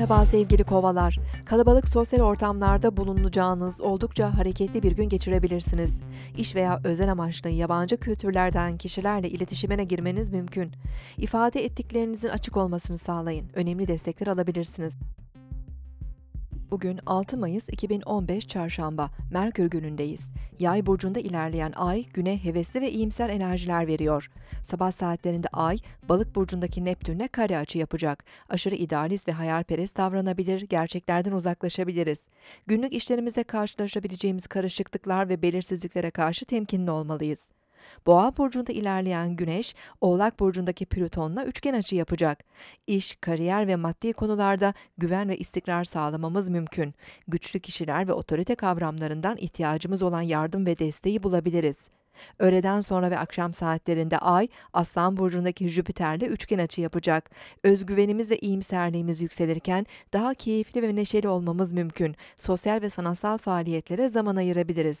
Merhaba sevgili kovalar. Kalabalık sosyal ortamlarda bulunacağınız oldukça hareketli bir gün geçirebilirsiniz. İş veya özel amaçlı yabancı kültürlerden kişilerle iletişime girmeniz mümkün. İfade ettiklerinizin açık olmasını sağlayın. Önemli destekler alabilirsiniz. Bugün 6 Mayıs 2015 Çarşamba, Merkür günündeyiz. Yay burcunda ilerleyen ay güne hevesli ve iyimser enerjiler veriyor. Sabah saatlerinde ay Balık burcundaki Neptün'le kare açı yapacak. Aşırı idealist ve hayalperest davranabilir, gerçeklerden uzaklaşabiliriz. Günlük işlerimizde karşılaşabileceğimiz karışıklıklar ve belirsizliklere karşı temkinli olmalıyız. Boğa burcunda ilerleyen Güneş, Oğlak burcundaki Plüton'la üçgen açı yapacak. İş, kariyer ve maddi konularda güven ve istikrar sağlamamız mümkün. Güçlü kişiler ve otorite kavramlarından ihtiyacımız olan yardım ve desteği bulabiliriz. Öğleden sonra ve akşam saatlerinde Ay, Aslan burcundaki Jüpiter'le üçgen açı yapacak. Özgüvenimiz ve iyimserliğimiz yükselirken daha keyifli ve neşeli olmamız mümkün. Sosyal ve sanatsal faaliyetlere zaman ayırabiliriz.